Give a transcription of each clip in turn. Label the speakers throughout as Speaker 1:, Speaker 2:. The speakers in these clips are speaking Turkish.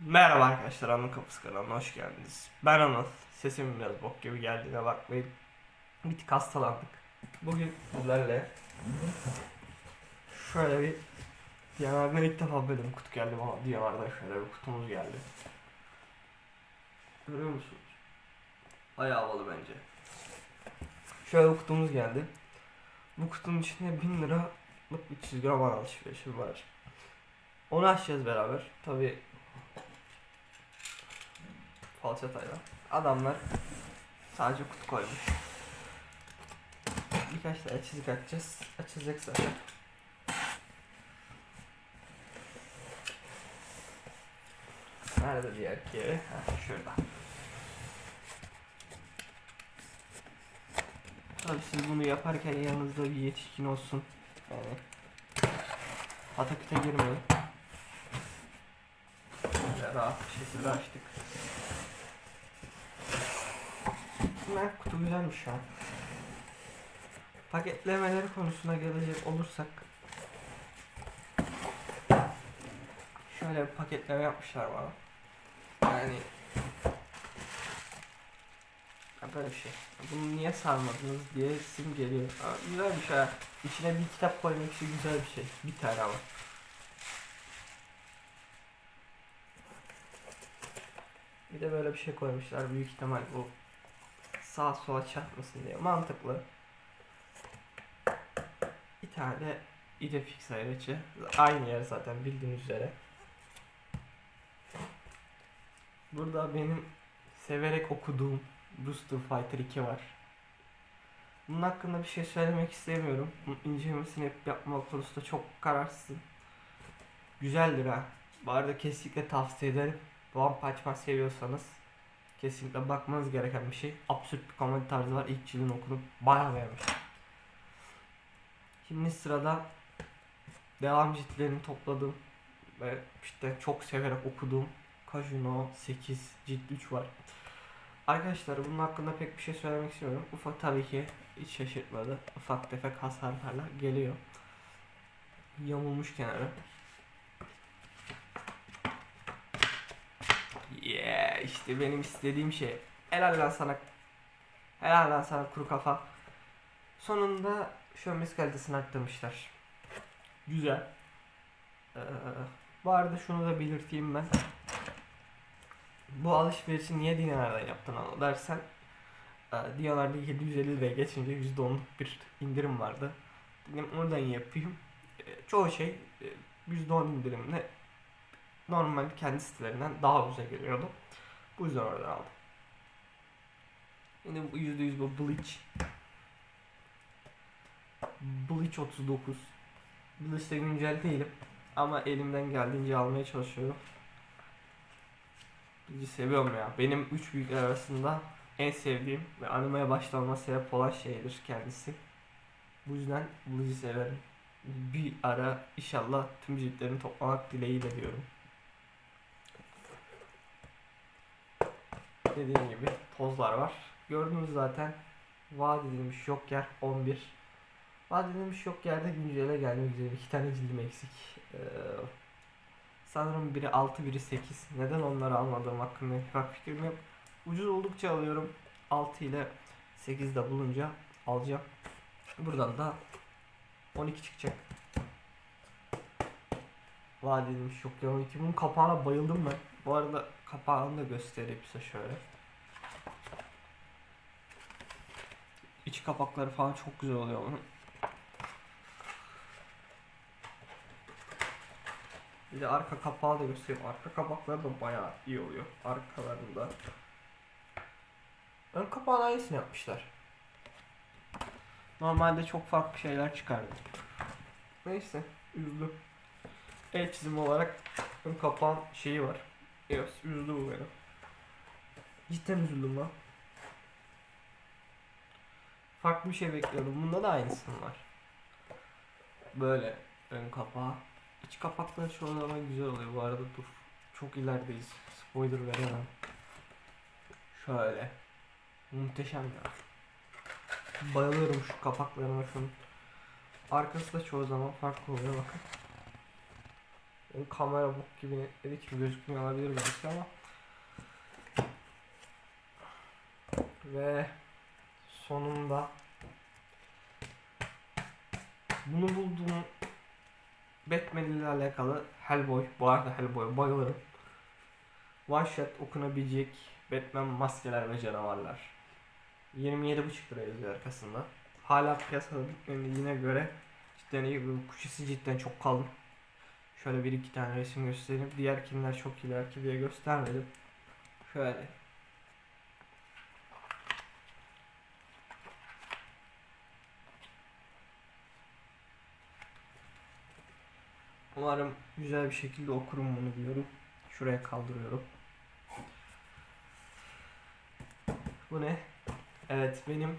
Speaker 1: Merhaba arkadaşlar Anıl Kapısı kanalına hoş geldiniz. Ben Anıl. Sesim biraz bok gibi geldiğine bakmayın. Bir tık hastalandık. Bugün sizlerle şöyle bir Diyanar'dan ilk defa böyle bir kutu geldi bana. Diyanar'dan şöyle bir kutumuz geldi. Görüyor musunuz? Bayağı havalı bence. Şöyle bir kutumuz geldi. Bu kutunun içinde 1000 liralık bir çizgi roman alışverişim var. Onu açacağız beraber. Tabi falçatayla. Adamlar sadece kutu koymuş. Birkaç tane çizik atacağız. Açılacak zaten. Nerede diğer ki? Ha, şurada. Tabii siz bunu yaparken yanınızda bir yetişkin olsun. Yani pataküte girmeyin. Rahat bir şekilde açtık. Ne kutu güzelmiş ya. Paketlemeleri konusuna gelecek olursak şöyle bir paketleme yapmışlar bana. Yani ya böyle bir şey. Bunu niye sarmadınız diye sim geliyor. Aa, güzelmiş ha. İçine bir kitap koymak için güzel bir şey. Bir tane ama. Bir de böyle bir şey koymuşlar. Büyük ihtimal bu sağ sola çarpmasın diye. Mantıklı. Bir tane idefix ayrıcı. Aynı yer zaten bildiğiniz üzere. Burada benim severek okuduğum Booster Fighter 2 var. Bunun hakkında bir şey söylemek istemiyorum. İncelemesini hep yapma konusunda çok kararsızım. Güzeldir ha. Bu arada kesinlikle tavsiye ederim. One Punch Man seviyorsanız kesinlikle bakmanız gereken bir şey. Absürt bir komedi tarzı var. İlk cildini okunup bayağı beğenmiştim. Şimdi sırada devam ciltlerini topladım ve işte çok severek okuduğum Kajuno 8 cilt 3 var. Arkadaşlar bunun hakkında pek bir şey söylemek istemiyorum. Ufak tabii ki hiç şaşırtmadı. Ufak tefek hasarlarla geliyor. Yamulmuş kenarı. Yeah işte benim istediğim şey. Helal lan sana. Helal lan sana kuru kafa. Sonunda şömez kalitesini arttırmışlar. Güzel. Ee, bu arada şunu da belirteyim ben. Bu alışverişi niye Dinar'dan yaptın ama dersen e, Dinar'da 750 liraya geçince %10'luk bir indirim vardı. Dedim oradan yapayım. E, çoğu şey e, %10 indirimle normal kendi sitelerinden daha ucuza geliyordu. Bu yüzden oradan aldım. Yine bu %100 bu Bleach. Bleach 39. Bleach'te güncel değilim. Ama elimden geldiğince almaya çalışıyorum. Bleach'i seviyorum ya. Benim üç büyükler arasında en sevdiğim ve animeye başlamama sebep olan şeydir kendisi. Bu yüzden Bleach'i severim. Bir ara inşallah tüm ciltlerini toplamak dileğiyle diyorum. Dediğim gibi tozlar var. Gördünüz zaten vaat edilmiş yok yer 11. Vaat edilmiş yok yerde güncele gelmek üzere. iki tane cildim eksik. Ee, sanırım biri 6 biri 8. Neden onları almadığım hakkında hiçbir fikrim yok. Ucuz oldukça alıyorum. 6 ile 8 de bulunca alacağım. Buradan da 12 çıkacak. Vaat edilmiş yok ya 12. Bunun kapağına bayıldım ben. Bu arada kapağını da göstereyim size şöyle. İç kapakları falan çok güzel oluyor bunun. Bir de arka kapağı da göstereyim. Arka kapakları da bayağı iyi oluyor. Arkalarında. Ön kapağın aynısını yapmışlar. Normalde çok farklı şeyler çıkardı. Neyse. Üzdü. El çizimi olarak ön kapağın şeyi var. Evet. Üzdü bu beni. Cidden üzüldüm lan. Farklı bir şey bekliyordum. Bunda da aynısının var. Böyle ön kapağı. İç kapakları çoğu zaman güzel oluyor. Bu arada dur. Çok ilerideyiz. Spoiler veremem. Şöyle. Muhteşem ya. Bayılıyorum şu kapaklarına şunun. Arkası da çoğu zaman farklı oluyor bakın. Kamera bok gibi netleri için gözükmüyor olabilir belki ama. Ve sonunda bunu buldum. Batman ile alakalı Hellboy. Bu arada Hellboy'a bayılırım. One shot okunabilecek Batman maskeler ve canavarlar. 27,5 lira yazıyor arkasında. Hala piyasada bitmediğine göre cidden iyi. Bu kuşası cidden çok kalın. Şöyle bir iki tane resim göstereyim. Diğer kimler çok ileriki diye göstermedim. Şöyle. Umarım güzel bir şekilde okurum bunu diyorum. Şuraya kaldırıyorum. Bu ne? Evet benim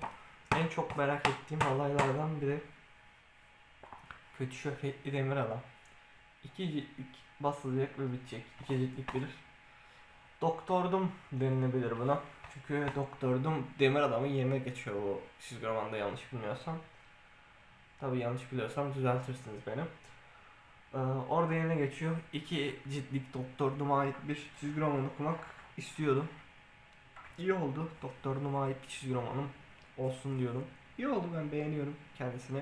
Speaker 1: en çok merak ettiğim olaylardan biri Kötü Şöhretli Demir Adam. İki ciltlik basılacak ve bitecek. İki ciltlik bir Doktordum denilebilir buna. Çünkü Doktordum Demir Adam'ın yerine geçiyor o çizgi romanda yanlış bilmiyorsam. Tabi yanlış biliyorsam düzeltirsiniz beni. Ee, orada yerine geçiyor. İki ciltlik Doktordum'a ait bir çizgi roman okumak istiyordum. İyi oldu. Doktordum'a ait bir çizgi romanım olsun diyordum. İyi oldu ben beğeniyorum kendisini.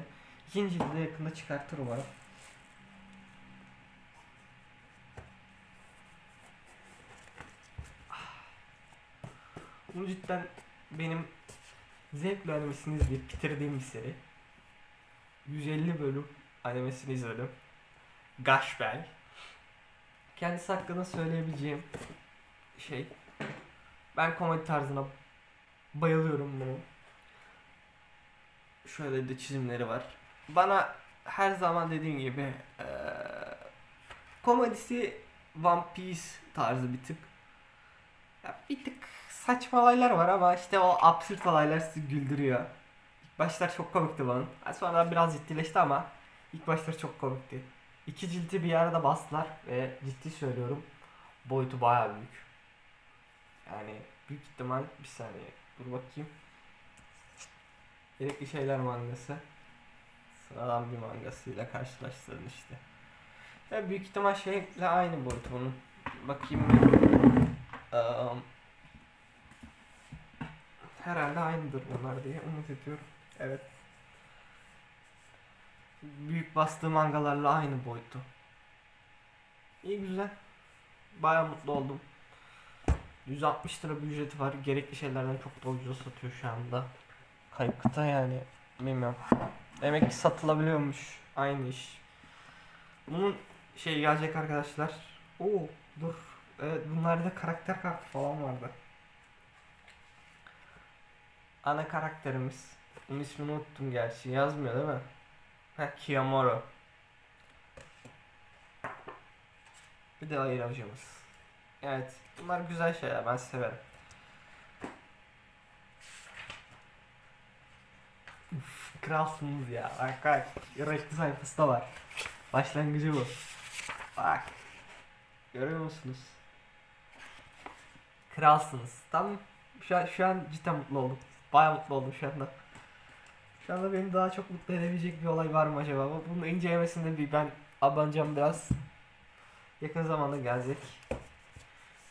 Speaker 1: İkinci cildi yakında çıkartır umarım. Bu cidden benim zevkle animesini izleyip bitirdiğim bir seri. 150 bölüm animesini izledim. Gash Bell. Kendisi hakkında söyleyebileceğim şey ben komedi tarzına bayılıyorum bunun. Şöyle de çizimleri var. Bana her zaman dediğim gibi eee, komedisi One Piece tarzı bir tık. Ya bir tık saçma olaylar var ama işte o absürt olaylar sizi güldürüyor. İlk başlar çok komikti bana. Ha, Sonradan biraz ciddileşti ama ilk başlar çok komikti. İki cildi bir arada bastılar ve ciddi söylüyorum boyutu bayağı büyük. Yani büyük ihtimal bir saniye dur bakayım. Gerekli şeyler mangası. Sıradan bir mangasıyla karşılaştırın işte. Ya büyük ihtimal şeyle aynı boyut bunun. Bakayım bir. Herhalde aynıdır bunlar diye umut ediyorum. Evet. Büyük bastığı mangalarla aynı boyutu. İyi güzel. Baya mutlu oldum. 160 lira bir ücreti var. Gerekli şeylerden çok da ucuza satıyor şu anda. Kayıp kıta yani. Bilmiyorum. Demek ki satılabiliyormuş. Aynı iş. Bunun şey gelecek arkadaşlar. Oo dur. Evet bunlarda karakter kartı falan vardı. Ana karakterimiz. Onun ismini unuttum gerçi. Yazmıyor değil mi? Ha Kiyomoro. Bir de ayır hocamız. Evet. Bunlar güzel şeyler. Ben severim. Uf, kralsınız ya. Bak bak. Renkli sayfası da var. Başlangıcı bu. Bak. Görüyor musunuz? Kralsınız. Tam şu an, şu an cidden mutlu oldum. Baya mutlu oldum şu anda. Şu anda beni daha çok mutlu edebilecek bir olay var mı acaba? Bu- Bunun incelemesinde bir ben abanacağım biraz. Yakın zamanda gelecek.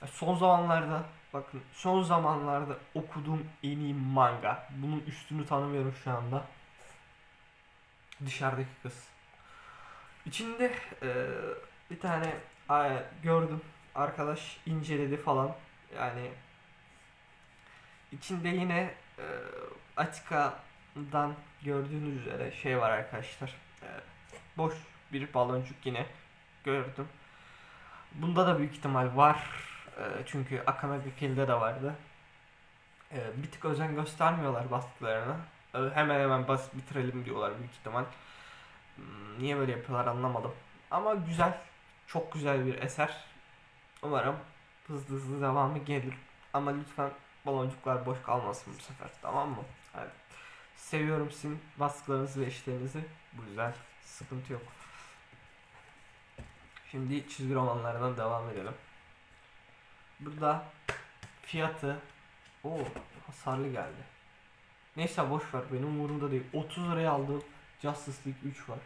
Speaker 1: Son zamanlarda bakın son zamanlarda okuduğum en iyi manga. Bunun üstünü tanımıyorum şu anda. Dışarıdaki kız. İçinde eee, bir tane a- gördüm. Arkadaş inceledi falan. Yani içinde yine eee Atika'dan gördüğünüz üzere şey var arkadaşlar. Eee, boş bir baloncuk yine gördüm. Bunda da büyük ihtimal var. Eee, çünkü Akame ga Kill'de de vardı. Bir tık özen göstermiyorlar bastıklarına. Hemen hemen bas bitirelim diyorlar büyük ihtimal. Hmm, Niye böyle yapıyorlar anlamadım. Ama güzel. Çok güzel bir eser. Umarım hızlı hızlı devamı gelir. Ama lütfen baloncuklar boş kalmasın bu sefer. Tamam mı? Hadi. Seviyorum sizin baskılarınızı ve işlerinizi. Bu yüzden sıkıntı yok. Şimdi çizgi romanlardan devam edelim. Burada fiyatı o hasarlı geldi. Neyse boş ver benim umurumda değil. 30 liraya aldığım Justice League 3 var.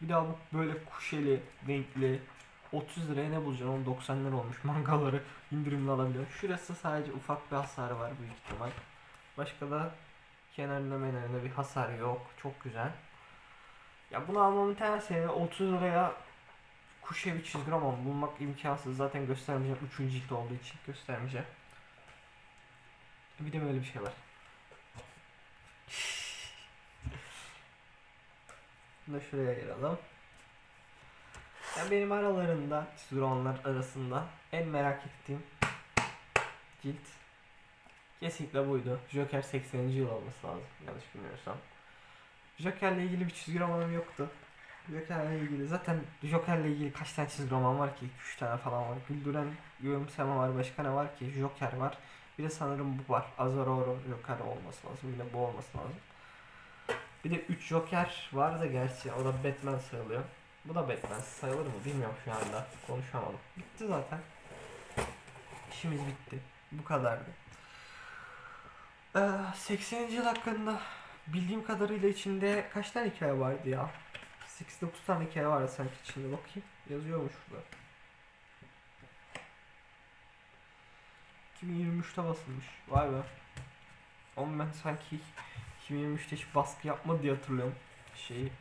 Speaker 1: Bir daha bu böyle kuşeli, renkli, 30 liraya ne bulacaksın? Onun 90 lira olmuş. Mangaları indirimli alabiliyorsun. Şurası sadece ufak bir hasar var büyük ihtimal. Başka da kenarında menarında bir hasar yok. Çok güzel. Ya bunu almamın temel sebebi 30 liraya kuş evi çizgi roman bulmak imkansız. Zaten göstermeyeceğim. 3. cilt olduğu için göstermeyeceğim. Bir de böyle bir şey var. Bunu da şuraya ayıralım. Ya benim aralarında romanlar arasında en merak ettiğim cilt kesinlikle buydu. Joker 80. yıl olması lazım yanlış bilmiyorsam. Joker'le ilgili bir çizgi romanım yoktu. Joker'le ilgili zaten Joker'le ilgili kaç tane çizgi roman var ki? 3 tane falan var. Güldüren Gülümseme var. Başka ne var ki? Joker var. Bir de sanırım bu var. Azaroro Joker olması lazım. Bir de bu olması lazım. Bir de 3 Joker var da gerçi o da Batman sayılıyor. Bu da Batman sayılır mı bilmiyorum şu anda. Konuşamadım. Bitti zaten. İşimiz bitti. Bu kadardı. Ee, 80. yıl hakkında bildiğim kadarıyla içinde kaç tane hikaye vardı ya? 8-9 tane hikaye vardı sanki içinde bakayım. Yazıyormuş burada. 2023'te basılmış. Vay be. Ama ben sanki 2023'te hiç baskı yapmadı diye hatırlıyorum şeyi.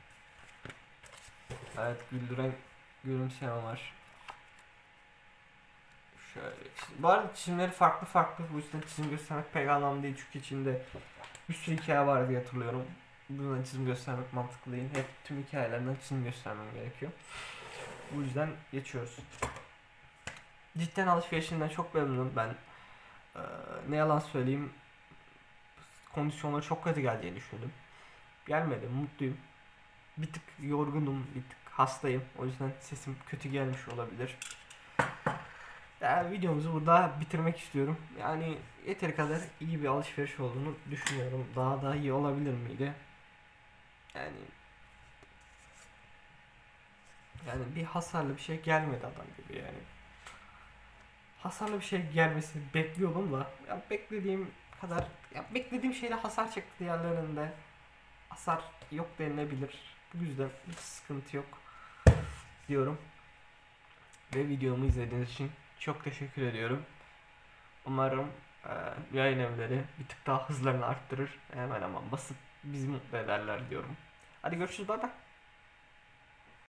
Speaker 1: Evet güldüren gülümseme var. Şöyle. Bu arada çizimleri farklı farklı. Bu yüzden çizim göstermek pek anlamlı değil. Çünkü içinde bir sürü hikaye var diye hatırlıyorum. Bu yüzden çizim göstermek mantıklı değil. Hep tüm hikayelerden çizim göstermem gerekiyor. Bu yüzden geçiyoruz. Cidden alışverişinden çok memnunum ben. Ee, ne yalan söyleyeyim. Kondisyonları çok kötü geldiğini düşündüm. Gelmedi. Mutluyum. Bir tık yorgunum. Bir tık hastayım. O yüzden sesim kötü gelmiş olabilir. Yani videomuzu burada bitirmek istiyorum. Yani yeteri kadar iyi bir alışveriş olduğunu düşünüyorum. Daha da iyi olabilir miydi? Yani yani bir hasarlı bir şey gelmedi adam gibi yani. Hasarlı bir şey gelmesini bekliyordum da ya beklediğim kadar ya beklediğim şeyle hasar çıktı diğerlerinde. Hasar yok denilebilir. Bu yüzden hiç sıkıntı yok diyorum. Ve videomu izlediğiniz için çok teşekkür ediyorum. Umarım e, yayın evleri bir tık daha hızlarını arttırır. Hemen hemen basıp bizi mutlu ederler diyorum. Hadi görüşürüz bay.